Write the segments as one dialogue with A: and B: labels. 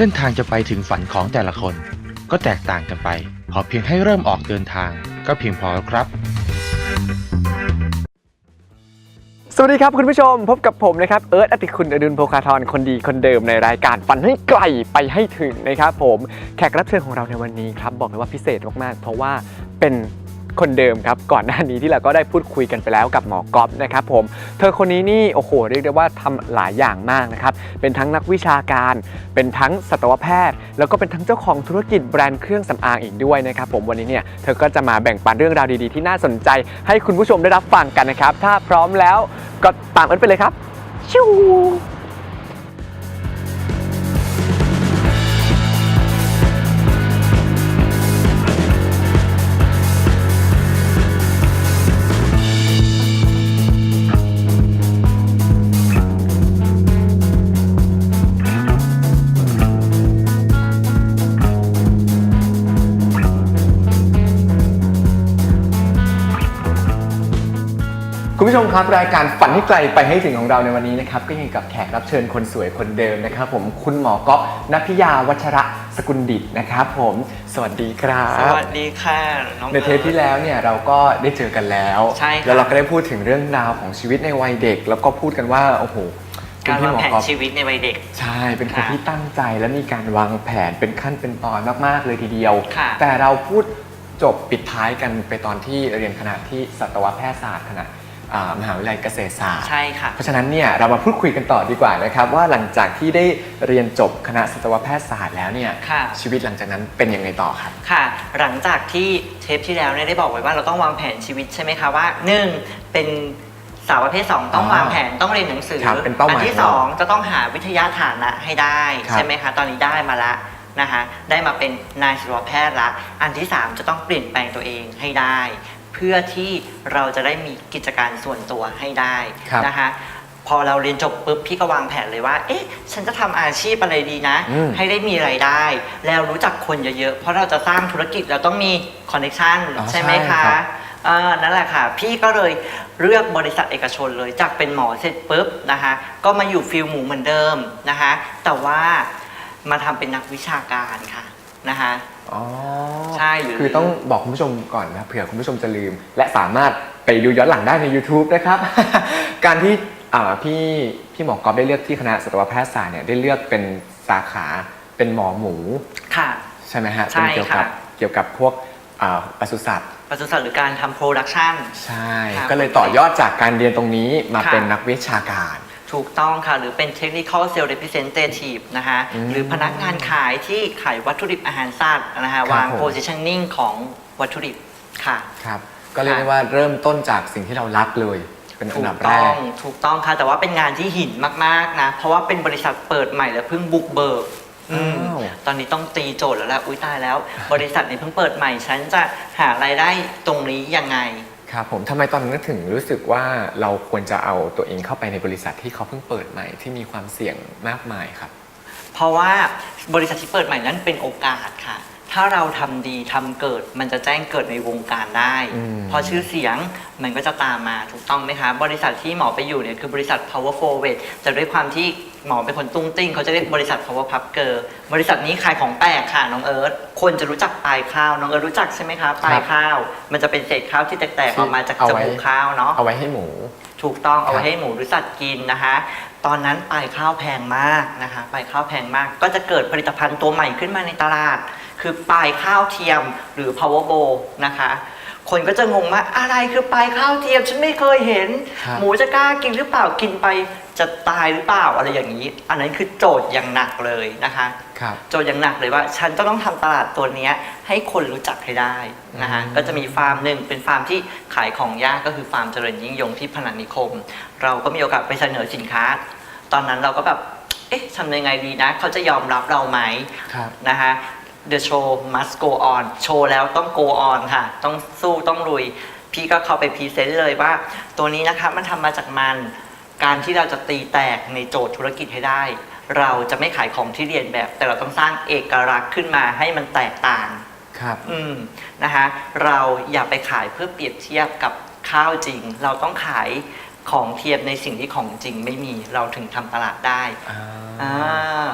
A: ส้นทางจะไปถึงฝัน
B: ของแต่ละคน ก็แตกต่างกันไป ขอเพียงให้เริ่มออกเดินทาง ก็เพียงพอแล้วครับ
C: สวัสดีครับคุณผู้ชมพบกับผมนะครับเอิร์ธอติคุณอดุลโภคาธรคนดีคนเดิมในรายการฝันให้ไกลไปให้ถึงนะครับผมแขกรับเชิญของเราในวันนี้ครับบอกเลยว่าพิเศษมากๆ เพราะว่าเป็น คนเดิมครับก่อนหน้านี้ที่เราก็ได้พูดคุยกันไปแล้วกับหมอกอฟนะครับผมเธอคนนี้นี่โอ้โหเรียกได้ว่าทำหลายอย่างมากนะครับเป็นทั้งนักวิชาการ เป็นทั้งสัตวแพทย์ แล้วก็เป็นทั้งเจ้าของธุรกิจแบรนด์เครื่องสำอางอีกด้วยนะครับผมวันนี้เนี่ยเธอก็จะมาแบ่งปันเรื่องราวดีๆ ที่น่าสนใจ ให้คุณผู้ชมได้รับฟังกันนะครับถ้าพร้อมแล้วก็ตามเอิร์ธไปเลยครับชิว ผู้ชมครับรายการฝันให้ไกลไปให้ถึงของเราในวันนี้นะครับก็ยังอยู่กับแขกรับเชิญคนสวยคนเดิมนะครับ ผมคุณหมอก๊อฟนพิยาวัชระสกุลดิตนะครับ ผมสวัสดีครับ
D: สวัสดีค่ะน้อง
C: ในเทปที่แล้วเนี่ยเราก็ได้เจอกันแล้ว
D: ใช่ครับ
C: แล้วเราก็ได้พูดถึงเรื่องราวของชีวิตในวัยเด็ก แล้วก็พูดกันว่าโอ้โหคุ
D: การ
C: ณพี่
D: วาง
C: หมอ
D: แผน
C: ก๊อฟ
D: ชีวิตในวัยเด็ก
C: ใช่เป็นคน
D: ค่ะ
C: ที่ตั้งใจและมีการวางแผนเป็นขั้นเป็นตอนมากๆเลยทีเดียว
D: ค่ะ
C: แต่เราพูดจบปิดท้ายกันไปตอนที่เรียนคณะที่สัตวแพทยศาสตร์คณะ อ่ามหาวิทยาลัยเกษตรศาสตร์
D: ใช่ค่ะ
C: เพราะฉะนั้นเนี่ยเรามาพูดคุยกันต่อดีกว่านะครับ ว่าหลังจากที่ได้เรียนจบคณะสัตวแพทยศาสตร์แล้วเนี่ย
D: ค่ะ
C: ชีวิตหลังจากนั้นเป็นยังไงต่อครับ
D: ค่ะ หลังจากที่เทปที่แล้วเนี่ยได้บอกไว้ว่าเราต้องวางแผนชีวิตใช่ไหมคะว่า 1. เป็นสาวประเภท2ต้อง
C: อ่าวา
D: งแผนต้องเรียนหนังสือ
C: ครับเป็นเป้าหมาย
D: อัที่
C: ของเรา
D: 2จะต้องหาวิทยาฐานะให้ได้
C: ครับ
D: ใช่ไหมคะตอนนี้ได้มาละนะคะได้มาเป็นนายสัตวแพทย์ละ อันที่3จะต้องเปลี่ยนแปลงตัวเองให้ได้ เพื่อที่เราจะได้มีกิจการส่วนตัวให้ได้
C: ครับ
D: นะคะ พอเราเรียนจบปุ๊บพี่ก็วางแผนเลยว่า เอ๊ะ ฉันจะทำอาชีพอะไรดีนะ
C: อืม
D: ให้ได้มีไรายได้ แล้วรู้จักคนเยอะๆ เพราะเราจะสร้างธุรกิจเราต้องมีคอนเนคชัน
C: อ๋อ
D: ใช่ไหม
C: ใช่ครั
D: คะ
C: บ
D: เออนั่นแหละค่ะ พี่ก็เลยเลือกบริษัทเอกชนเลยจากเป็นหมอเสร็จปุ๊บนะคะ ก็มาอยู่ฟิลหมูเหมือนเดิมนะคะ แต่ว่ามาทำเป็นนักวิชาการค่ะนะคะ
C: อ๋อ
D: ใช่หรือ
C: คือต้องบอกคุณผู้ชมก่อนนะเผื่อคุณผู้ชมจะลืม และสามารถไปดูย้อนหลังได้ใน YouTube นะครับ การที่อ่าพี่พี่หมอกอฟได้เลือกที่คณะสัตวแพทยศาสตร์เนี่ยได้เลือกเป็นสาขาเป็นหมอหมู
D: ค่ะ
C: ใช่ไหมฮะ
D: ใช่
C: เป็นเกี่ยวกับ
D: ค่ะ
C: เกี่ยวกับพวกอ่าปศุสัตว์
D: ปศุสัตว์หรือการทำโปรดักชัน
C: ใช่
D: ครับ
C: ก็เลยต่อยอดจากการเรียนตรงนี้มา
D: ค่ะ
C: เป็นนักวิชาการ
D: ถูกต้องค่ะ หรือเป็น technical sales representative นะคะ
C: อืม
D: หรือพนักงานขายที่ขายวัตถุดิบอาหารสัตว์นะคะ
C: ครับ
D: วาง
C: ผม
D: positioning ของวัตถุดิบค่ะ
C: ครับ ก็เรียกได้ว่าเริ่มต้นจากสิ่งที่เรารักเลย เป็นอั
D: ถู
C: นดั
D: ก
C: บแร
D: ต้อกงถูกต้องค่ะ แต่ว่าเป็นงานที่หินมากๆนะ เพราะว่าเป็นบริษัทเปิดใหม่และเพิ่งบุกเบิกอืม
C: อ้าว
D: ตอนนี้ต้องตีโจทย์แล้วแหละอุ้ยตายแล้ว บริษัทนี้เพิ่งเปิดใหม่ ฉันจะหารายได้ตรงนี้ยังไง
C: ครับผมทำไมตอนนั้นถึงรู้สึกว่าเราควรจะเอาตัวเองเข้าไปในบริษัทที่เขาเพิ่งเปิดใหม่ที่มีความเสี่ยงมากมายครับ
D: เพราะว่าบริษัทที่เปิดใหม่นั้นเป็นโอกาสค่ะ ถ้าเราทำดีทำเกิด มันจะแจ้งเกิดในวงการได้
C: อืม
D: พอชื่อเสียงมันก็จะตามมาถูกต้องไหมคะ บริษัทที่หมอไปอยู่เนี่ยคือบริษัท power forward แต่ด้วยความที่หมอเป็นคนตุ้งติ้งเขาจะเรียกบริษัท power pub girl บริษัทนี้ขายของแปลกค่ะน้องเอิร์ธคนจะรู้จักปลายข้าวน้องเอิร์ธรู้จักใช่ไหมคะปลายข้าว มันจะเป็นเศษข้าวที่แตกๆออกมาจาก
C: เอา
D: จ
C: ไว้
D: มูกข้าวเนาะ
C: เอาไว้ให้หมู
D: ถูกต้องเอาไว้
C: ครับ
D: ให้หมูหรือสัตว์กินนะคะ ตอนนั้นปลายข้าวแพงมากนะคะปลายข้าวแพงมาก ก็จะเกิดผลิตภัณฑ์ตัวใหม่ขึ้นมาในตลาด คือปลายข้าวเทียมหรือ power bowl นะคะ คนก็จะงงว่าอะไรคือปลายข้าวเทียมฉันไม่เคยเห็น
C: ครับ
D: หมูจะกล้ากินหรือเปล่ากินไปจะตายหรือเปล่าอะไรอย่างนี้ อันนั้นคือโจทย์อย่างหนักเลยนะคะ
C: ครับ
D: โจทย์อย่างหนักเลยว่า ฉันจะต้องทำตลาดตัวเนี้ยให้คนรู้จักให้ได้นะฮะ
C: อืม
D: ก็จะมีฟาร์มหนึ่งเป็นฟาร์มที่ขายของยากก็คือฟาร์มเจริญยิ่งยงที่พนัสนิคม เราก็มีโอกาสไปเสนอสินค้า ตอนนั้นเราก็แบบเอ๊ะทำยังไงดีนะ เขาจะยอมรับเราไหม
C: ครับ
D: นะคะ The show must go on โชว์แล้วต้อง go on ค่ะ ต้องสู้ต้องลุย พี่ก็เข้าไปพรีเซนต์เลยว่า ตัวนี้นะคะมันทำมาจากมัน การที่เราจะตีแตกในโจทย์ธุรกิจให้ได้ เราจะไม่ขายของที่เรียนแบบ แต่เราต้องสร้างเอกลักษณ์ขึ้นมาให้มันแตกต่าง
C: ครับ
D: อืมนะคะ เราอย่าไปขายเพื่อเปรียบเทียบกับข้าวจริง เราต้องขาย ของเทียบในสิ่งที่ของจริงไม่มีเราถึงทำตลาดได้อ่า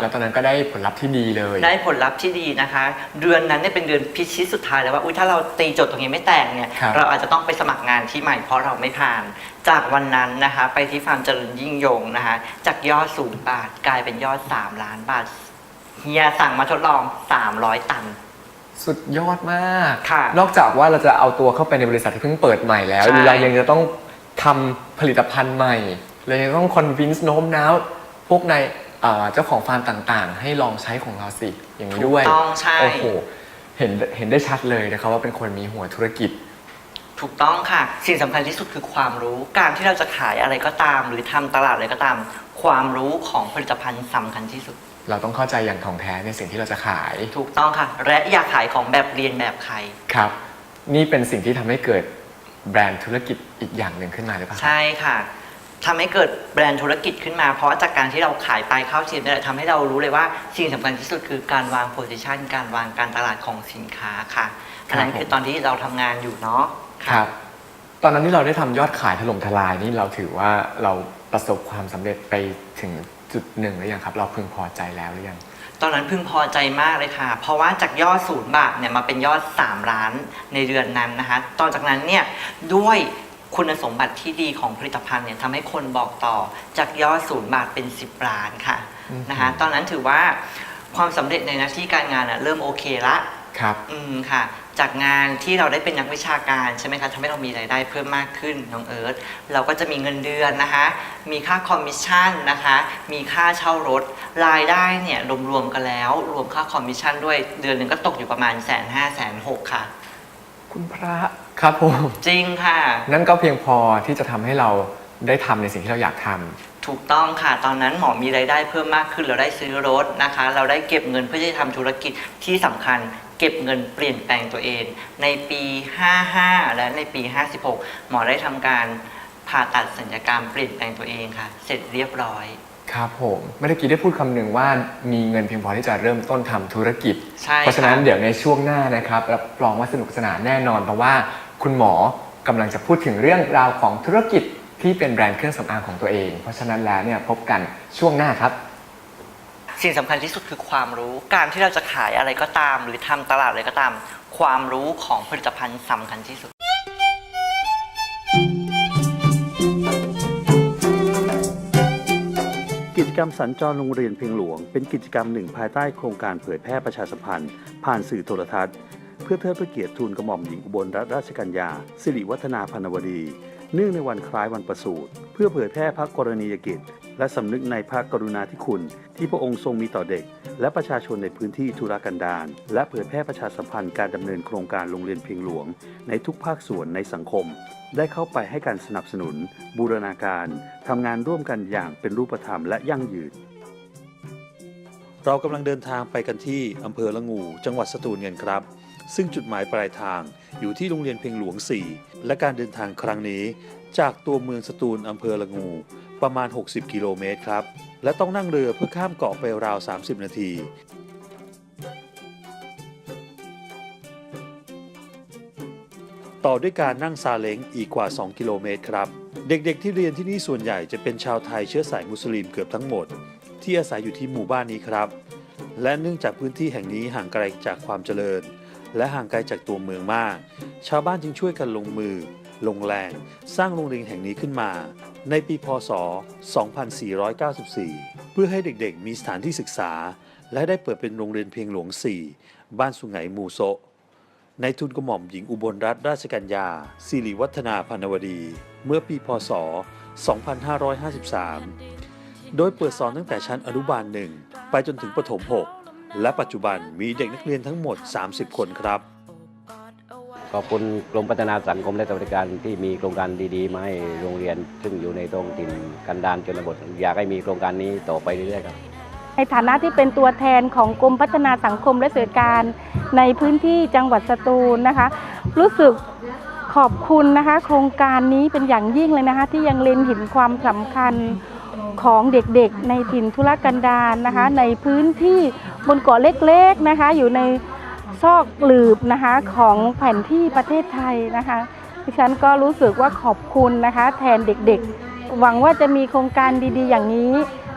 C: แล้วตอนนั้นก็ได้ผลลัพธ์ที่ดีเลย
D: ได้ผลลัพธ์ที่ดีนะคะ เดือนนั้นเนี่ยเป็นเดือนพิชิตสุดท้ายแล้วว่าอุ้ยถ้าเราตีโจทย์ตรงนี้ไม่แตกเนี่ย
C: ครับ
D: เราอาจจะต้องไปสมัครงานที่ใหม่เพราะเราไม่ผ่าน จากวันนั้นนะคะ ไปที่ฟาร์มเจริญยิ่งยงนะคะ จากยอดศูนย์บาทกลายเป็นยอด 3 ล้านบาทเฮียสั่งมาทดลอง 300 ตัน
C: สุดยอดมาก
D: ค่ะ
C: นอกจากว่าเราจะเอาตัวเข้าไปในบริษัทที่เพิ่งเปิดใหม่แล้ว
D: ใช่
C: เรายังจะต้อง ทำผลิตภัณฑ์ใหม่เรายังต้องคอนวินส์โน้มน้าวพวกในเอ่อเจ้าของฟาร์มต่างๆ ให้ลองใช้ของเราสิอย่างนี้ด้วย
D: ถูกต้องใช่
C: โอ้โหเห็นเห็นได้ชัดเลยนะครับว่าเป็นคนมีหัวธุรกิจ
D: ถูกต้องค่ะ สิ่งสำคัญที่สุดคือความรู้การที่เราจะขายอะไรก็ตาม หรือทำตลาดอะไรก็ตาม ความรู้ของผลิตภัณฑ์สำคัญที่สุด
C: เราต้องเข้าใจอย่างถ่องแท้ในสิ่งที่เราจะขาย
D: ถูกต้องค่ะ และอย่าขายของแบบเรียนแบบใคร
C: ครับ นี่เป็นสิ่งที่ทำให้เกิด แบรนด์ธุรกิจอีกอย่างหนึ่งขึ้นมาหรือเปล่า
D: ใช่ค่ะทำให้เกิดแบรนด์ธุรกิจขึ้นมา เพราะจากการที่เราขายไปเข้าเทียมนี่แหละทำให้เรารู้เลยว่าสิ่งสำคัญที่สุดคือการวางโพซิชันการวางการตลาดของสินค้าค่ะอันนั้นคือตอนที่เราทำงานอยู่เนาะ
C: ครับ ตอนนั้นที่เราได้ทำยอดขายถล่มทลายนี่เราถือว่าเราประสบความสำเร็จไปถึงจุดหนึ่งหรือยังครับ เราพึงพอใจแล้วหรือยัง
D: ตอนนั้นพึงพอใจมากเลยค่ะ เพราะว่าจากยอดศูนย์บาทเนี่ยมาเป็นยอด 3 ล้านในเดือนนั้นนะคะต่อจากนั้นเนี่ยด้วยคุณสมบัติที่ดีของผลิตภัณฑ์เนี่ยทำให้คนบอกต่อจากยอดศูนย์บาทเป็น 10 ล้านค่ะ
C: อืม
D: นะคะตอนนั้นถือว่าความสำเร็จในหน้าที่การงานอะเริ่มโอเคละ
C: ครับ
D: อืมค่ะ จากงานที่เราได้เป็นนักวิชาการใช่ไหมคะทำให้เรามีรายได้เพิ่มมากขึ้นน้องเอิร์ธเราก็จะมีเงินเดือนนะคะ มีค่าคอมมิชชั่นนะคะ มีค่าเช่ารถ รายได้เนี่ยรวมๆกันแล้ว รวมค่าคอมมิชชั่นด้วยเดือนหนึ่งก็ตกอยู่ประมาณแสนห้าแสนหกค่ะ
C: คุณพระครับผม
D: จริงค่ะ
C: นั่นก็เพียงพอที่จะทำให้เราได้ทำในสิ่งที่เราอยากทำ
D: ถูกต้องค่ะ ตอนนั้นหมอมีรายได้เพิ่มมากขึ้น เราได้ซื้อรถนะคะ เราได้เก็บเงินเพื่อที่จะทำธุรกิจที่สำคัญ เก็บเงินเปลี่ยนแปลงตัวเอง ในปี 55 และในปี 56 หมอได้ทำการผ่าตัดสัญญกรรมเปลี่ยนแปลงตัวเองค่ะ เสร็จเรียบร้อย
C: ครับผมเมื่อกี้ได้พูดคำหนึ่งว่ามีเงินเพียงพอที่จะเริ่มต้นทำธุรกิจ
D: ใช่
C: เพราะฉะนั้น
D: ค่ะ
C: เดี๋ยวในช่วงหน้านะครับรับรองว่าสนุกสนานแน่นอน เพราะว่าคุณหมอกำลังจะพูดถึงเรื่องราวของธุรกิจที่เป็นแบรนด์เครื่องสำอางของตัวเอง เพราะฉะนั้นแล้วเนี่ยพบกันช่วงหน้าครับ
D: สิ่งสำคัญที่สุดคือความรู้ การที่เราจะขายอะไรก็ตาม หรือทำตลาดอะไรก็ตาม ความรู้ของผลิตภัณฑ์สำคัญที่สุด
E: กิจกรรมสัญจรโรงเรียนเพียงหลวง เป็นกิจกรรมหนึ่งภายใต้โครงการเผยแพร่ประชาสัมพันธ์ ผ่านสื่อโทรทัศน์ เพื่อเทิดพระเกียรติทูลกระหม่อมหญิงอุบลรัตนราชกัญญาสิริวัฒนาพันวดีเนื่องในวันคล้ายวันประสูติเพื่อเผยแพร่พระกรณียกิจ และสำนึกในพระกรุณาธิคุณ ที่พระองค์ทรงมีต่อเด็ก และประชาชนในพื้นที่ธุรกันดารและเผยแพร่ประชาสัมพันธ์การดำเนินโครงการโรงเรียนเพียงหลวง ในทุกภาคส่วนในสังคม ได้เข้าไปให้การสนับสนุน บูรณาการทำงานร่วมกันอย่างเป็นรูปธรรมและยั่งยืนเรากำลังเดินทางไปกันที่อำเภอละงู จังหวัดสตูลกันครับ ซึ่งจุดหมายปลายทางอยู่ที่โรงเรียนเพียงหลวง 4 และการเดินทางครั้งนี้ จากตัวเมืองสตูลอำเภอละงู ประมาณ 60 กิโลเมตรครับ และต้องนั่งเรือเพื่อข้ามเกาะไปราว 30 นาที ต่อด้วยการนั่งซาเล้งอีกกว่า 2 กิโลเมตรครับ เด็กๆที่เรียนที่นี่ส่วนใหญ่จะเป็นชาวไทยเชื้อสายมุสลิมเกือบทั้งหมด ที่อาศัยอยู่ที่หมู่บ้านนี้ครับ และเนื่องจากพื้นที่แห่งนี้ห่างไกลจากความเจริญ และห่างไกลจากตัวเมืองมาก ชาวบ้านจึงช่วยกันลงมือลงแรง สร้างโรงเรียนแห่งนี้ขึ้นมา ในปีพศ 2494 เพื่อให้เด็กๆ มีสถานที่ศึกษา และได้เปิดเป็นโรงเรียนเพียงหลวง 4 บ้านสุไหงมูโซในทุนกระหม่อมหญิงอุบลรัตนราชกัญญาสิริวัฒนาพันวดี เมื่อปีพศ 2553 โดยเปิดสอนตั้งแต่ชั้นอนุบาลหนึ่งไปจนถึงประถม 6 และปัจจุบันมีเด็กนักเรียนทั้งหมด 30 คนครับ
F: อบคุณกรมพัฒนาสังคมและสวัสดิการที่มีโครงการดีๆมาให้โรงเรียน ซึ่งอยู่ในท้องถิ่นกันดารชนบทอยากให้มีโครงการนี้ต่อไปเรื่อยๆครับ
G: ในฐานะที่เป็นตัวแทนของกรมพัฒนาสังคมและสวัสดิการในพื้นที่จังหวัดสตูลนะคะ รู้สึกขอบคุณนะคะ โครงการนี้เป็นอย่างยิ่งเลยนะคะ ที่ยังเล็งเห็นความสำคัญของเด็กๆ ในถิ่นทุรกันดารนะคะ ในพื้นที่บนเกาะเล็กๆนะคะ อยู่ใน ซอกหลืบนะคะของแผนที่ประเทศไทยนะคะดิฉันก็รู้สึกว่าขอบคุณนะคะ แทนเด็กๆ หวังว่าจะมีโครงการดีๆ อย่างนี้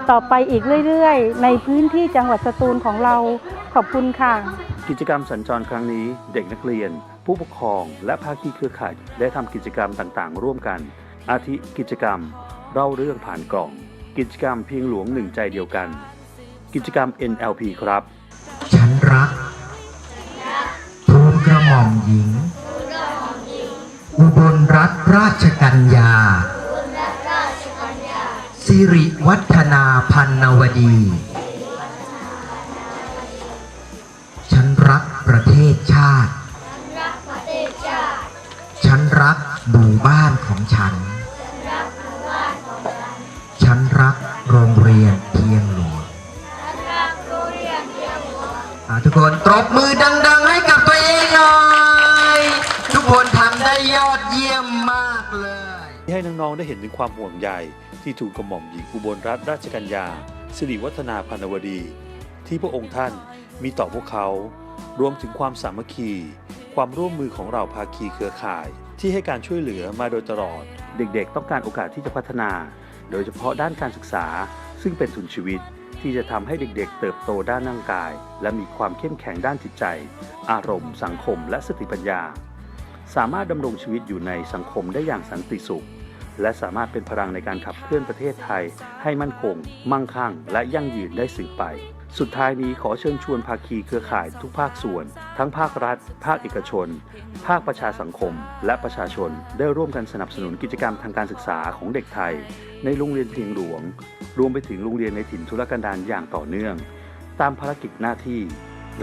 G: ต่อไปอีกเรื่อยๆ ในพื้นที่จังหวัดสตูลของเราขอบคุณค่ะ
E: กิจกรรมสัญจรครั้งนี้ เด็กนักเรียน ผู้ปกครองและภาคีเครือข่ายได้ทำกิจกรรมต่างๆ ร่วมกัน อาทิกิจกรรมเล่าเรื่องผ่านกล่อง กิจกรรมเพียงหลวงหนึ่งใจเดียวกัน กิจกรรม NLP ครับ
H: ฉันรักทูลกระ หม่อมหญิง อุบลรัตนราชกัญญา สิริวัฒนาพันนวดี ฉันรักประเทศชาติ ฉันรักหมู่บ้านของฉัน ฉันรักโรงเรียนเพียงหลวงทุกคนตบมือดัง ๆ ให้กับตัวเองหน่อย ทุกคนทำได้ยอดเยี่ยมมากเลย
E: ที่ให้น้องๆได้เห็นถึงความห่วงใยที่ถูกกระหม่อมหญิงอุบลรัตนราชกัญญาสิริวัฒนาพันวดี ที่พระองค์ท่านมีต่อพวกเขา รวมถึงความสามัคคี ความร่วมมือของเราภาคีเครือข่าย ที่ให้การช่วยเหลือมาโดยตลอด เด็กๆ ต้องการโอกาสที่จะพัฒนา โดยเฉพาะด้านการศึกษา ซึ่งเป็นทุนชีวิต ที่จะทำให้เด็กๆ เติบโตด้านร่างกาย และมีความเข้มแข็งด้านจิตใจ อารมณ์ สังคม และสติปัญญา สามารถดำรงชีวิตอยู่ในสังคมได้อย่างสันติสุข และสามารถเป็นพลังในการขับเคลื่อนประเทศไทย ให้มั่นคง มั่งคั่ง และยั่งยืนได้สืบไป สุดท้ายนี้ขอเชิญชวนภาคีเครือข่ายทุกภาคส่วน ทั้งภาครัฐ ภาคเอกชน ภาคประชาสังคม และประชาชน ได้ร่วมกันสนับสนุนกิจกรรมทางการศึกษาของเด็กไทย ในโรงเรียนเพียงหลวง รวมไปถึงโรงเรียนในถิ่นทุรกันดารอย่างต่อเนื่อง ตามภารกิจหน้าที่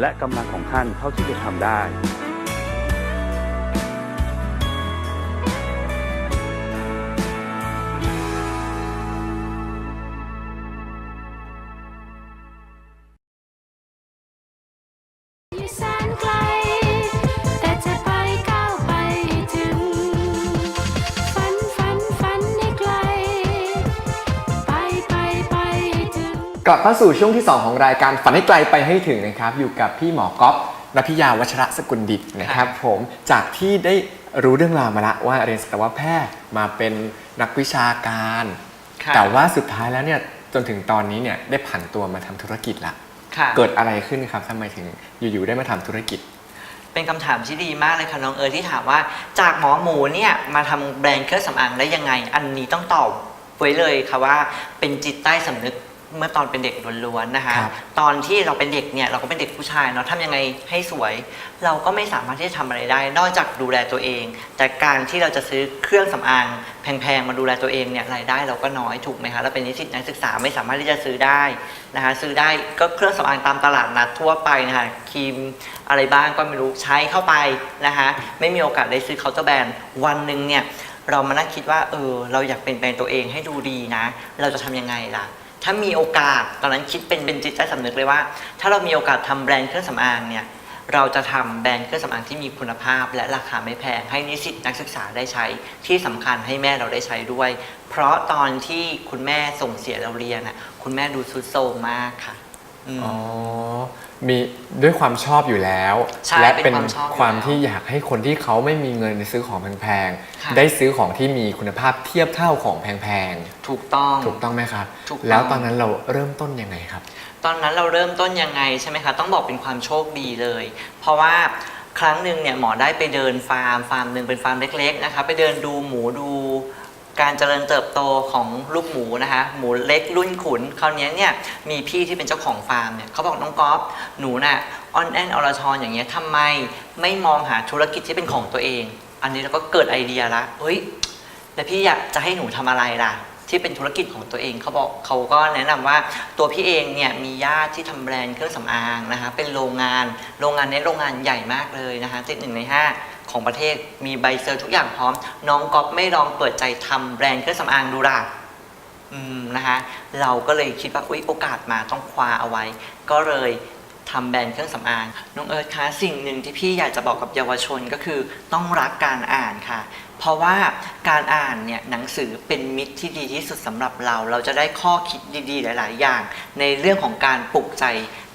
E: และกำลังของท่านเท่าที่จะทำได้
A: กลั
C: บเข้าสู่ช่วงที่ 2 ของรายการฝันให้ไกลไปให้ถึงนะครับ อยู่กับพี่หมอก๊อฟนพิยาวัชระสกุลดิตนะครับผมจากที่ได้รู้เรื่องราวมาละว่าเรียนสัตวแพทย์มาเป็นนักวิชาการ
D: ค่ะ
C: แต่ว่าสุดท้ายแล้วเนี่ยจนถึงตอนนี้เนี่ยได้ผันตัวมาทำธุรกิจละ
D: ค่ะ
C: เกิดอะไรขึ้นครับทำไมถึงอยู่ๆได้มาทำธุรกิจ
D: เป็นคำถามที่ดีมากเลยค่ะน้องเอิร์ธที่ถามว่าจากหมอหมูเนี่ยมาทำแบรนด์เครื่องสำอางได้ยังไง อันนี้ต้องตอบไว้เลยค่ะว่าเป็นจิตใต้สำนึก เมื่อตอนเป็นเด็กล้วนๆนะคะ
C: ครับ
D: ตอนที่เราเป็นเด็กเนี่ยเราก็เป็นเด็กผู้ชายเนาะทำยังไงให้สวย เราก็ไม่สามารถที่จะทำอะไรได้ นอกจากดูแลตัวเอง แต่การที่เราจะซื้อเครื่องสำอางแพงๆมาดูแลตัวเองเนี่ยรายได้เราก็น้อยถูกไหมคะเราเป็นนิสิตนักศึกษาไม่สามารถที่จะซื้อได้นะคะ ซื้อได้ก็เครื่องสำอางตามตลาดนัดทั่วไปนะคะครีมอะไรบ้างก็ไม่รู้ใช้เข้าไปนะคะไม่มีโอกาสได้ซื้อเคาน์เตอร์แบรนด์วันหนึ่งเนี่ย เรามานั่งคิดว่า เออ เราอยากเป็นแบรนด์ตัวเองให้ดูดีนะ เราจะทำยังไงล่ะ ถ้ามีโอกาสตอนนั้นคิดเป็นเป็นจิตใต้สำนึกเลยว่า ถ้าเรามีโอกาสทำแบรนด์เครื่องสำอางเนี่ยเราจะทำแบรนด์เครื่องสำอางที่มีคุณภาพ และราคาไม่แพงให้นิสิตนักศึกษาได้ใช้ ที่สำคัญให้แม่เราได้ใช้ด้วย เพราะตอนที่คุณแม่ส่งเสียเราเรียนน่ะคุณแม่ดูซุดโทรมมากค่ะ อืม
C: อ๋อ มีด้วยความชอบอยู่แล้ว
D: ใช่
C: และ
D: เป็
C: เป็น
D: นความชอบอยู่
C: ความ
D: แล้ว
C: ที่อยากให้คนที่เขาไม่มีเงินซื้อของแพง
D: ค่ะ
C: ๆ ได้ซื้อของที่มีคุณภาพเทียบเท่าของแพง
D: ถูกต้อง
C: ๆ ถูกต้องไหมครับ
D: ถูกต้อง
C: แล้วตอนนั้นเราเริ่มต้นยังไงครับ
D: ตอนนั้นเราเริ่มต้นยังไงใช่ไหมคะ ต้องบอกเป็นความโชคดีเลย เพราะว่าครั้งหนึ่งเนี่ยหมอได้ไปเดินฟาร์มฟาร์มหนึ่งเป็นฟาร์มเล็กๆนะคะไปเดินดูหมูดู การเจริญเติบโตของลูกหมูนะคะหมูเล็กรุ่นขุนคราวนี้เนี่ยมีพี่ที่เป็นเจ้าของฟาร์มเนี่ยเขาบอกน้องก๊อฟหนูน่ะออนแอนอรชรอย่างเงี้ยทำไมไม่มองหาธุรกิจที่เป็นของตัวเอง อันนี้เราก็เกิดไอเดียละเฮ้ยแล้วพี่อยากจะให้หนูทำอะไรล่ะที่เป็นธุรกิจของตัวเองเขาบอกเขาก็แนะนำว่าตัวพี่เองเนี่ยมีญาติที่ทำแบรนด์เครื่องสำอางนะคะเป็นโรงงานโรงงานนี้โรงงานใหญ่มากเลยนะคะติดหนึ่งในห้า ของประเทศมีใบเซอร์ทุกอย่างพร้อม น้องก๊อฟไม่ลองเปิดใจทำแบรนด์เครื่องสำอางดูล่ะอืมนะคะเราก็เลยคิดว่าอุ๊ยโอกาสมาต้องคว้าเอาไว้ ก็เลยทำแบรนด์เครื่องสำอางน้องเอิร์ธคะสิ่งหนึ่งที่พี่อยากจะบอกกับเยาวชนก็คือต้องรักการอ่านค่ะ เพราะว่าการอ่านเนี่ยหนังสือเป็นมิตรที่ดีที่สุดสำหรับเรา เราจะได้ข้อคิดดีๆ หลาย ๆ อย่าง ในเรื่องของการปลุกใจ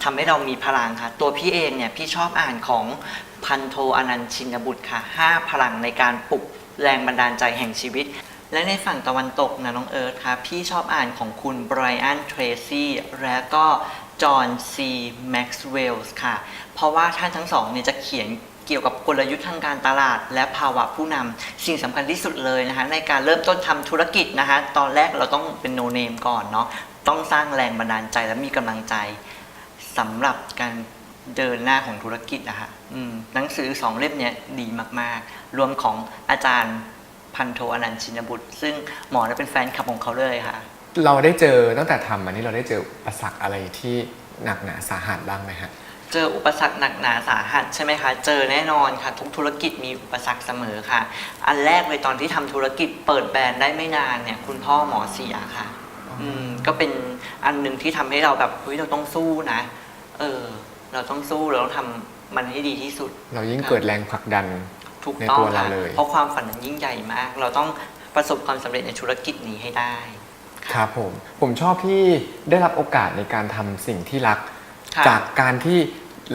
D: ทำให้เรามีพลังค่ะ ตัวพี่เองเนี่ยพี่ชอบอ่านของ พันโทอนันต์ชินบุตรค่ะห้าพลังในการปลุกแรงบันดาลใจแห่งชีวิต และในฝั่งตะวันตกนะน้องเอิร์ธครับพี่ชอบอ่านของคุณไบรอันเทรซี่และก็จอห์นซีแม็กซ์เวลส์ค่ะ เพราะว่าท่านทั้งสองเนี่ยจะเขียนเกี่ยวกับกลยุทธ์ทางการตลาด และภาวะผู้นำสิ่งสำคัญที่สุดเลยนะคะในการเริ่มต้นทำธุรกิจนะคะตอนแรกเราต้องเป็นโนเนมก่อนเนาะต้องสร้างแรงบันดาลใจและมีกำลังใจสำหรับการ เดินหน้าของธุรกิจนะคะอืมหนังสือสองเล่มเนี้ยดีมากๆ รวมของอาจารย์พันโทอนันต์ชินบุตร ซึ่งหมอเนี่ยเป็นแฟนคลับของเขาเลยค่ะ
C: เราได้เจอตั้งแต่ทำมานี่เราได้เจออุปสรรคอะไรที่หนักหนาสาหัสบ้างไหมฮะ
D: เจออุปสรรคหนักหนาสาหัสใช่ไหมคะ เจอแน่นอนค่ะ ทุกธุรกิจมีอุปสรรคเสมอค่ะ อันแรกเลยตอนที่ทำธุรกิจเปิดแบรนด์ได้ไม่นานเนี่ย คุณพ่อหมอเสียค่ะ อืมก็เป็นอันหนึ่งที่ทำให้เราแบบเฮ้ยเราต้องสู้นะ เออ เราต้องสู้เราต้องทำมันให้ดีที่สุด
C: เรายิ่งเกิดแรงผลักดัน
D: ถูก
C: ใน
D: ต้อง
C: ตัวเรา
D: ค่ะ
C: เลย
D: เพราะความฝันนั้นยิ่งใหญ่มาก เราต้องประสบความสำเร็จในธุรกิจนี้ให้ได้
C: ครับผมผมชอบที่ได้รับโอกาสในการทำสิ่งที่รัก
D: ค่ะ
C: จากการที่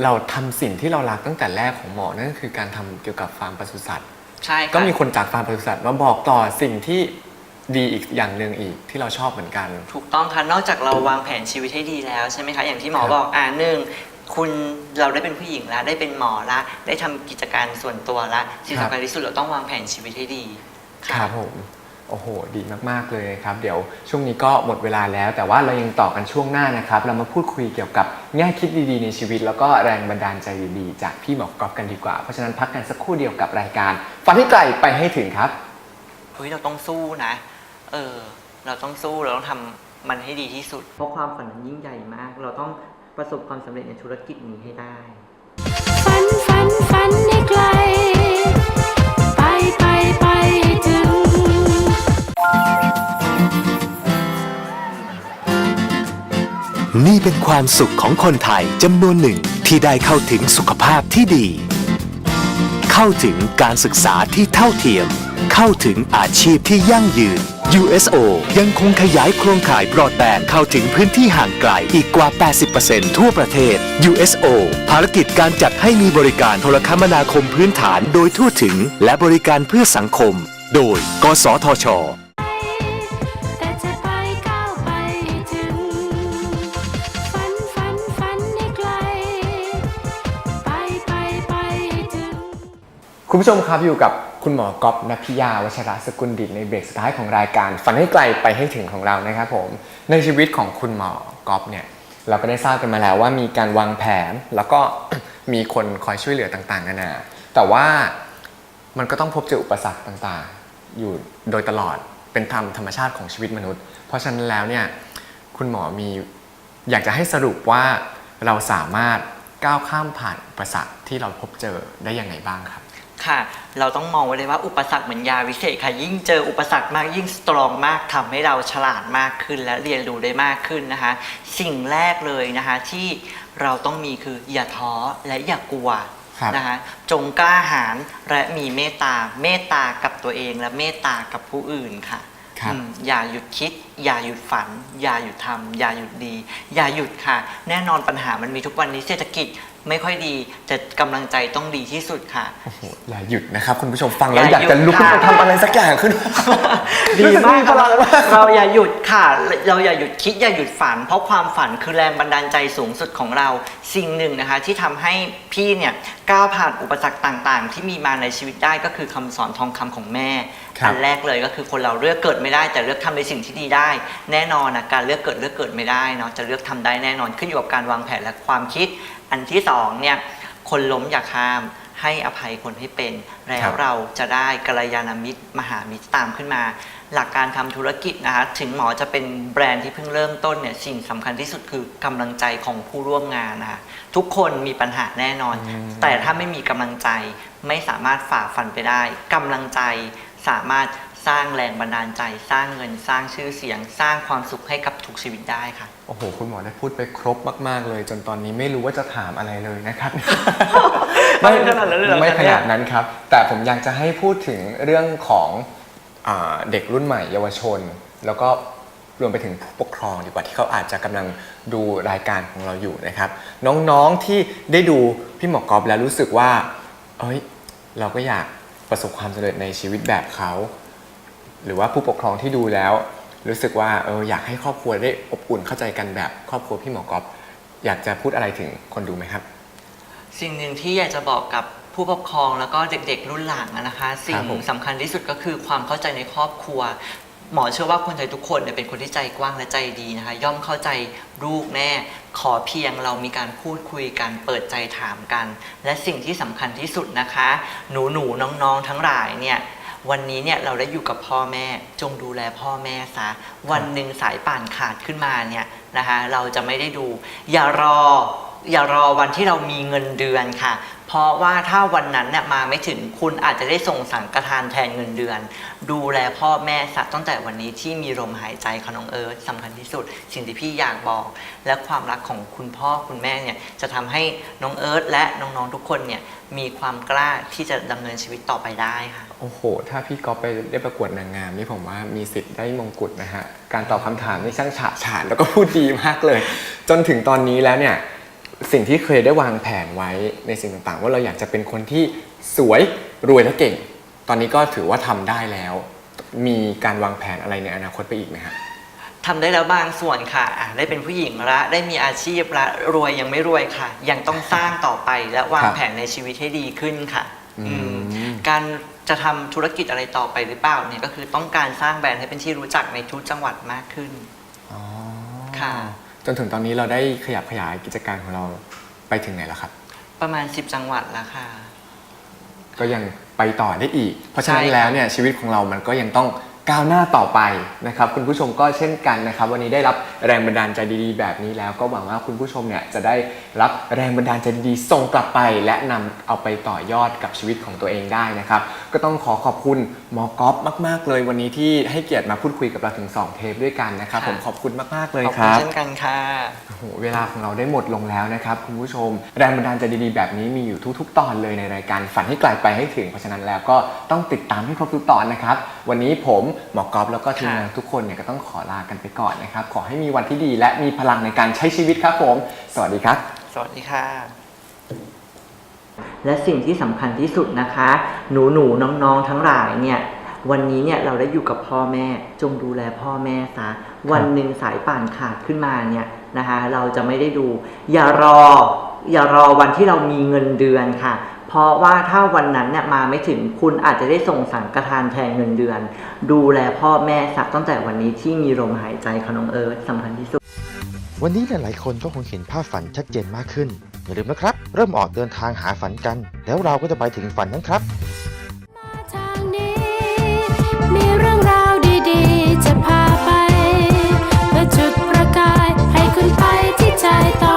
C: เราทำสิ่งที่เรารักตั้งแต่แรกของหมอนั่นก็คือการทำเกี่ยวกับฟาร์มปศุสัตว์
D: ใช่ค่ะ
C: ก็มีคนจากฟาร์มปศุสัตว์มาบอกต่อสิ่งที่ดีอีกอย่างหนึ่งอีกที่เราชอบเหมือนกัน
D: ถูกต้องค่ะ นอกจากเราวางแผนชีวิตให้ดีแล้วใช่ไหมคะ อย่างที่หมอ
C: ครับ
D: บอกอ่าหนึ่ง คุณเราได้เป็นผู้หญิงแล้วได้เป็นหมอละได้ทำกิจการส่วนตัวละสิ่งสำคัญที่สุดเราต้องวางแผนชีวิตให้ดี
C: ครับผมโอ้โห ดีมาก ๆ เลยครับ เดี๋ยวช่วงนี้ก็หมดเวลาแล้ว แต่ว่าเรายังต่อกันช่วงหน้านะครับ เรามาพูดคุยเกี่ยวกับแง่คิดดี ๆ ในชีวิต แล้วก็แรงบันดาลใจดีๆ จากพี่หมอกรอบกันดีกว่า เพราะฉะนั้นพักกันสักครู่เดียวกับรายการฝันให้ไกลไปให้ถึงครับ
D: เฮ้ยเราต้องสู้นะ เออ เราต้องสู้ เราต้องทำมันให้ดีที่สุด เพราะความฝันนั้นยิ่งใหญ่มาก เราต้อง ประสบความสำเร็จในธุรกิจนี้ให้ได้
A: ฝันฝันฝันให้ไกล ไปไปไปให้ถึง
I: นี่เป็นความสุขของคนไทยจำนวนหนึ่งที่ได้เข้าถึงสุขภาพที่ดี เข้าถึงการศึกษาที่เท่าเทียม เข้าถึงอาชีพที่ยั่งยืน USO ยังคงขยายโครงข่ายบรอดแบนด์เข้าถึงพื้นที่ห่างไกลอีกกว่า 80%ทั่วประเทศ USO ภารกิจการจัดให้มีบริการโทรคมนาคมพื้นฐานโดยทั่วถึง และบริการเพื่อสังคม โดย กสทช
A: แต่จะไปก้าวไปให้ถึง ฝันฝันฝันให้ไกล ไปไปไปให้ถึง
C: คุณผู้ชมครับอยู่กับ คุณหมอก๊อฟนพิยาวชระสกุลดิตในเบรกสุดท้ายของรายการ ฝันให้ไกลไปให้ถึงของเรานะครับผมในชีวิตของคุณหมอก๊อฟเนี่ยเราก็ได้ทราบกันมาแล้วว่ามีการวางแผนแล้วก็มีคนคอยช่วยเหลือต่างๆนานาแต่ว่ามันก็ต้องพบเจออุปสรรคต่างๆ อยู่โดยตลอดเป็นธรรมธรรมชาติของชีวิตมนุษย์ เพราะฉะนั้นแล้วเนี่ยคุณหมอมีอยากจะให้สรุปว่าเราสามารถก้าวข้ามผ่านอุปสรรคที่เราพบเจอได้ยังไงบ้างครับ
D: ค่ะ เราต้องมองไว้เลยว่าอุปสรรคเหมือนยาวิเศษค่ะ ยิ่งเจออุปสรรคมากยิ่งสตรองมากทำให้เราฉลาดมากขึ้น และเรียนรู้ได้มากขึ้นนะคะ สิ่งแรกเลยนะคะที่เราต้องมีคืออย่าท้อและอย่ากลัว
C: ครับ
D: นะคะจงกล้าหาญและมีเมตตาเมตตากับตัวเองและเมตตากับผู้อื่นค่ะ
C: ครับ
D: อืมอย่าหยุดคิด อย่าหยุดฝัน อย่าหยุดทำอย่าหยุดดี อย่าหยุดค่ะ แน่นอนปัญหามันมีทุกวันนี้เศรษฐกิจ ไม่ค่อยดีแต่กำลังใจต้องดีที่สุดค่ะ
C: โอ้โหอย่าหยุดนะครับคุณผู้ชมฟังแล้วอยากก
D: อายหยุด
C: จะลุกขึ้นไป
D: ค่ะ
C: ทำอะไรสักอย่างขึ้น
D: ดี
C: รู้สึ
D: มาก
C: พลังมาก
D: เราอย่าหยุดค่ะ เราอย่าหยุดคิดอย่าหยุดฝัน เพราะความฝันคือแรงบันดาลใจสูงสุดของเราสิ่งหนึ่งนะคะ ที่ทำให้พี่เนี่ยก้าวผ่านอุปสรรคต่างๆ ที่มีมาในชีวิตได้ก็คือคำสอนทองคำของแม่
C: ครับ
D: อันแรกเลยก็คือคนเราเลือกเกิดไม่ได้ แต่เลือกทำในสิ่งที่ดีได้ แน่นอนนะการเลือกเกิดเลือกเกิดไม่ได้เนาะจะเลือกทำได้แน่นอนขึ้นอยู่กับการวางแผนและความคิด อันที่สองเนี่ยคนล้มอย่าข้ามให้อภัยคนให้เป็น แล้
C: ครั
D: ว
C: บ
D: เราจะได้กัลยาณมิตรมหามิตรตามขึ้นมา หลักการทำธุรกิจนะคะถึงหมอจะเป็นแบรนด์ที่เพิ่งเริ่มต้นเนี่ยสิ่งสำคัญที่สุดคือกำลังใจของผู้ร่วมงานนะคะทุกคนมีปัญหาแน่นอน แต่ถ้าไม่มีกำลังใจไม่สามารถฝ่าฟันไปได้กำลังใจสามารถสร้างแรงบันดาลใจ สร้างเงินสร้างชื่อเสียง สร้างความสุขให้กับทุกชีวิตได้ค่ะ
C: โอ้โห คุณหมอได้พูดไปครบมาก ๆ เลย จนตอนนี้ไม่รู้ว่าจะถามอะไรเลยนะครับ
D: ไม่ขนาดนั้นเลยเหรอ
C: ไม่
D: ครับ
C: ข
D: เนี่ย
C: นาดนั้นครับ แต่ผมอยากจะให้พูดถึงเรื่องของอาเด็กรุ่นใหม่เยาวชน แล้วก็รวมไปถึงผู้ปกครองดีกว่าที่เขาอาจจะกำลังดูรายการของเราอยู่นะครับ น้องๆที่ได้ดูพี่หมอกอบแล้วรู้สึกว่า เอ้ย เราก็อยากประสบความสำเร็จในชีวิตแบบเขา หรือว่าผู้ปกครองที่ดูแล้ว รู้สึกว่าเอออยากให้ครอบครัวได้อบอุ่นเข้าใจกันแบบครอบครัวพี่หมอกอบอยากจะพูดอะไรถึงคนดูไหมครับ
D: สิ่งหนึ่งที่อยากจะบอกกับผู้ปกครองแล้วก็เด็กๆรุ่นหลังอะนะคะ สิ่ง
C: ผม
D: สำคัญที่สุดก็คือความเข้าใจในครอบครัว หมอเชื่อว่าคนไทยทุกคนเนี่ยเป็นคนที่ใจกว้างและใจดีนะคะ ย่อมเข้าใจลูกแน่ขอเพียงเรามีการพูดคุยกันเปิดใจถามกัน และสิ่งที่สำคัญที่สุดนะคะ หนูหนูๆน้องๆทั้งหลายเนี่ย วันนี้เนี่ยเราได้อยู่กับพ่อแม่ จงดูแลพ่อแม่ซะวันหนึ่งสายป่านขาดขึ้นมาเนี่ยนะคะเราจะไม่ได้ดู อย่ารออย่ารอวันที่เรามีเงินเดือนค่ะ เพราะว่าถ้าวันนั้นเนี่ยมาไม่ถึงคุณอาจจะได้ส่งสังฆทานแทนเงินเดือน ดูแลพ่อแม่สักตั้งแต่วันนี้ที่มีลมหายใจของน้องเอิร์ธสำคัญที่สุด สิ่งที่พี่อยากบอก และความรักของคุณพ่อคุณแม่เนี่ยจะทำให้น้องเอิร์ธและน้องๆทุกคนเนี่ยมีความกล้าที่จะดำเนินชีวิตต่อไปได้ค่ะ
C: โอ้โห ถ้าพี่ก๊อฟไปได้ประกวดนางงามนี่ผมว่ามีสิทธิ์ได้มงกุฎนะฮะการตอบคำถามนี่ช่างฉะฉานแล้วก็พูดดีมากเลย จนถึงตอนนี้แล้วเนี่ย สิ่งที่เคยได้วางแผนไว้ในสิ่งต่างๆ ว่าเราอยากจะเป็นคนที่สวยรวยและเก่ง ตอนนี้ก็ถือว่าทำได้แล้ว มีการวางแผนอะไรในอนาคตไปอีกไหมฮะ
D: ทำได้แล้วบางส่วนค่ะอะได้เป็นผู้หญิงละ ได้มีอาชีพละ รวยยังไม่รวยค่ะ ยังต้องสร้างต่อไปและวาง
C: ครับ
D: แผนในชีวิตให้ดีขึ้นค่ะ
C: อืม
D: อืมการจะทำธุรกิจอะไรต่อไปหรือเปล่าเนี่ยก็คือต้องการสร้างแบรนด์ให้เป็นที่รู้จักในทุกจังหวัดมากขึ้น
C: อ๋อ
D: ค่ะ
C: จนถึงตอนนี้เราได้ขยับขยายกิจการของเราไปถึงไหนแล้วครับ
D: ประมาณ 10 จังหวัดแล้วค่ะ
C: ก็ยังไปต่อได้อีก เพราะฉะนั้น
D: ใช่ครับ
C: แล้วเนี่ยชีวิตของเรามันก็ยังต้อง ก้าวหน้าต่อไปนะครับคุณผู้ชมก็เช่นกันนะครับ วันนี้ได้รับแรงบันดาลใจดีๆ แบบนี้แล้ว ก็หวังว่าคุณผู้ชมเนี่ยจะได้รับแรงบันดาลใจดีๆส่งกลับไป และนำเอาไปต่อยอดกับชีวิตของตัวเองได้นะครับ ก็ต้องขอขอบคุณหมอกอฟมาก ๆ เลยวันนี้ที่ให้เกียรติมาพูดคุยกับเราถึง 2 เทปด้วยกันนะครับผมขอบคุณมากๆเลย
D: ขอบ
C: ค
D: คุณ
C: รับ
D: เช่นกันค่ะ
C: โอ้โหเวลาของเราได้หมดลงแล้วนะครับคุณผู้ชม แรงบันดาลใจดีๆแบบนี้มีอยู่ทุก ๆ ตอนเลยในรายการฝันให้ไกลไปให้ถึงเพราะฉะนั้นแล้วก็ต้องติดตามให้ครบทุกตอนนะครับวันนี้ผมหมอกอฟแล้วก็ทีมงานทุกคนเนี่ยก็ต้องขอลากันไปก่อนนะครับ ขอให้มีวันที่ดีและมีพลังในการใช้ชีวิตครับผม สวัสดีครับ
D: สวัสดีค่ะ และสิ่งที่สำคัญที่สุดนะคะ หนูหนูน้องน้องๆทั้งหลายเนี่ยวันนี้เนี่ยเราได้อยู่กับพ่อแม่ จงดูแลพ่อแม่ซะวันหนึ่งสายป่านขาดขึ้นมาเนี่ยนะคะ เราจะไม่ได้ดู อย่ารอ อย่ารอวันที่เรามีเงินเดือนค่ะเพ พราะว่าถ้าวันนั้นเนี่ยมาไม่ถึงคุณอาจจะได้ส่งสังกทานแทนเงินเดือน ดูแลพ่อแม่สักตั้งแต่วันนี้ที่มีลมหายใจขนงเอิร์ธสำคัญที่สุด
B: วันนี้หลายๆคนก็คงเห็นภาพฝันชัดเจนมากขึ้น อย่าลืมนะครับ เริ่มออกเดินทางหาฝันกัน แล้วเราก็จะไปถึงฝันนั้นครับ
J: จุดประกายให้คุณไปที่ใจต่อ